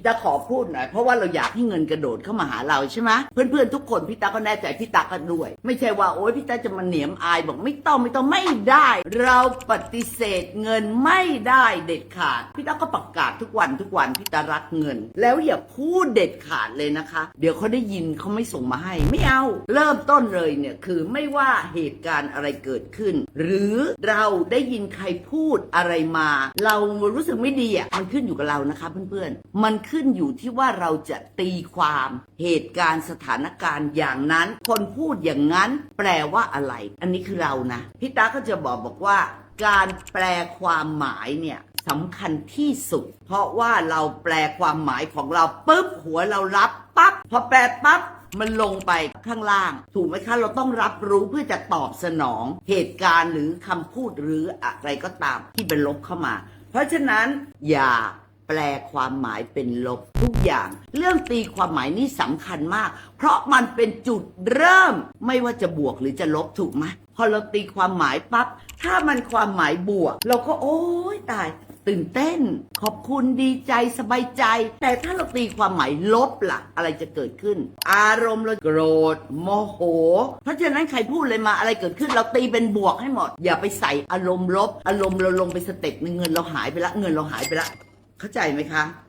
พี่ตาขอพูดหน่อยเพราะว่าเราอยากให้เงินกระโดดเข้ามาหาเราใช่ไหมเพื่อนๆทุกคนพี่ตาก็แน่ใจพี่ตาก็ด้วย ไม่ใช่ว่าโอ๊ยพี่ตาจะมาเหนียมอายบอกไม่ต้องไม่ต้องไม่ได้ เราปฏิเสธเงินไม่ได้เด็ดขาดพี่ตาก็ประกาศทุกวันทุกวันพี่ตารักเงิน แล้วอย่าพูดเด็ดขาดเลยนะคะ เดี๋ยวเขาได้ยินเขาไม่ส่งมาให้ ไม่เอา เริ่มต้นเลยเนี่ยคือไม่ว่าเหตุการณ์อะไรเกิดขึ้น หรือเราได้ยินใครพูดอะไรมา เรารู้สึกไม่ดีอะมันขึ้นอยู่กับเรานะคะเพื่อนๆมันขึ้นอยู่ที่ว่าเราจะตีความเหตุการณ์สถานการณ์อย่างนั้น คนพูดอย่างนั้นแปลว่าอะไร อันนี้คือเรานะพี่ตาก็จะบอกบอกว่า การแปลความหมายเนี่ยสำคัญที่สุด เพราะว่าเราแปลความหมายของเราปุ๊บหัวเรารับปั๊บพอแปลปั๊บมันลงไปข้างล่าง ถูกไหมคะเราต้องรับรู้เพื่อจะตอบสนอง เหตุการณ์หรือคำพูดหรืออะไรก็ตามที่เป็นลบเข้ามา เพราะฉะนั้นอย่า แปลความหมายเป็นลบทุกอย่าง เรื่องตีความหมายนี่สำคัญมาก เพราะมันเป็นจุดเริ่ม ไม่ว่าจะบวกหรือจะลบถูกไหมพอเราตีความหมายปั๊บถ้ามันความหมายบวก เราก็โอ้ยตาย ตื่นเต้น ขอบคุณดีใจสบายใจ แต่ถ้าเราตีความหมายลบล่ะ อะไรจะเกิดขึ้น อารมณ์เราโกรธโมโห เพราะฉะนั้นใครพูดเลยมาอะไรเกิดขึ้น เราตีเป็นบวกให้หมด อย่าไปใส่อารมณ์ลบ อารมณ์เราลงไปสเต็ปหนึ่งเงินเราหายไปละเงินเราหายไปละ เข้าใจไหมคะ